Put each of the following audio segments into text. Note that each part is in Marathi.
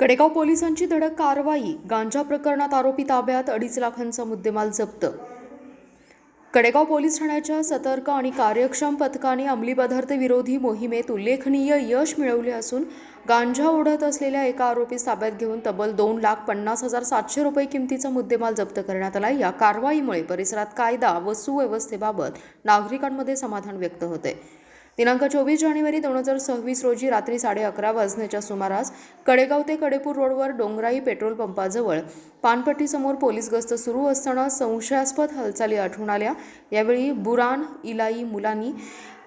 कडेगाव पोलिसांची धडक कारवाई गांजा प्रकरणात आरोपी ताब्यात अडीच लाखांचा मुद्देमाल जप्त. कडेगाव पोलीस ठाण्याच्या सतर्क आणि कार्यक्षम पथकाने अंमली पदार्थ विरोधी मोहिमेत उल्लेखनीय यश मिळवले असून गांजा ओढत असलेल्या एका आरोपीस ताब्यात घेऊन तब्बल दोन लाख पन्नास हजार सातशे रुपये किमतीचा मुद्देमाल जप्त करण्यात आला. या कारवाईमुळे परिसरात कायदा व सुव्यवस्थेबाबत नागरिकांमध्ये समाधान व्यक्त होते. दिनांक चोवीस जानेवारी दोन हजार सव्वीस रोजी रात्री साडे अकरा वाजण्याच्या सुमारास कडेगाव ते कडेपूर रोडवर डोंगराई पेट्रोल पंपाजवळ पानपट्टीसमोर पोलीस गस्त सुरू असताना संशयास्पद हालचाली आढळून आल्या. यावेळी बुरान इलाई मुलांनी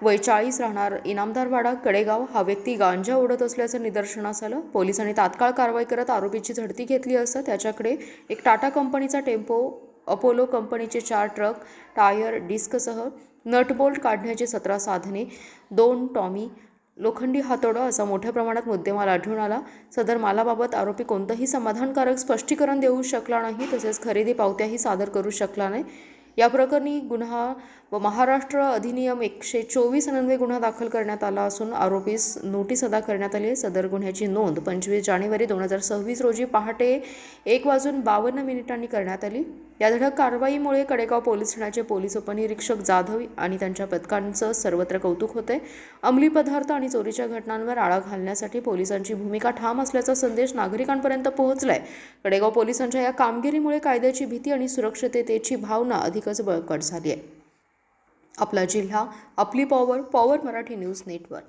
वय चाळीस राहणार इनामदारवाडा कडेगाव हा व्यक्ती गांजा ओढत असल्याचं निदर्शनास आलं. पोलिसांनी तात्काळ कारवाई करत आरोपीची झडती घेतली असता त्याच्याकडे एक टाटा कंपनीचा टेम्पो अपोलो कंपनीचे चार ट्रक टायर डिस्कसह नटबोल्ट काढण्याची सतरा साधने दोन टॉमी लोखंडी हातोडा असा मोठ्या प्रमाणात मुद्देमाल आढळून आला. सदर मालाबाबत आरोपी कोणतंही समाधानकारक स्पष्टीकरण देऊ शकला नाही तसेच खरेदी पावत्याही सादर करू शकला नाही. या प्रकरणी गुन्हा व महाराष्ट्र अधिनियम एकशे चोवीस अन्वये गुन्हा दाखल करण्यात आला असून आरोपीस नोटीस अदा करण्यात आली सदर गुन्ह्याची नोंद पंचवीस जानेवारी दोन हजार सव्वीस रोजी पहाटे एक वाजून बावन्न मिनिटांनी करण्यात आली. या धडक कारवाईमुळे कडेगाव पोलीस ठाण्याचे पोलीस उपनिरीक्षक जाधव आणि त्यांच्या पथकांचं सर्वत्र कौतुक होते अंमली पदार्थ आणि चोरीच्या घटनांवर आळा घालण्यासाठी पोलिसांची भूमिका ठाम असल्याचा संदेश नागरिकांपर्यंत पोहोचलाय. कडेगाव पोलिसांच्या या कामगिरीमुळे कायद्याची भीती आणि सुरक्षिततेची भावना अधिकच बळकट झाली आहे आपला जिल्हा आपली power power Marathi news network.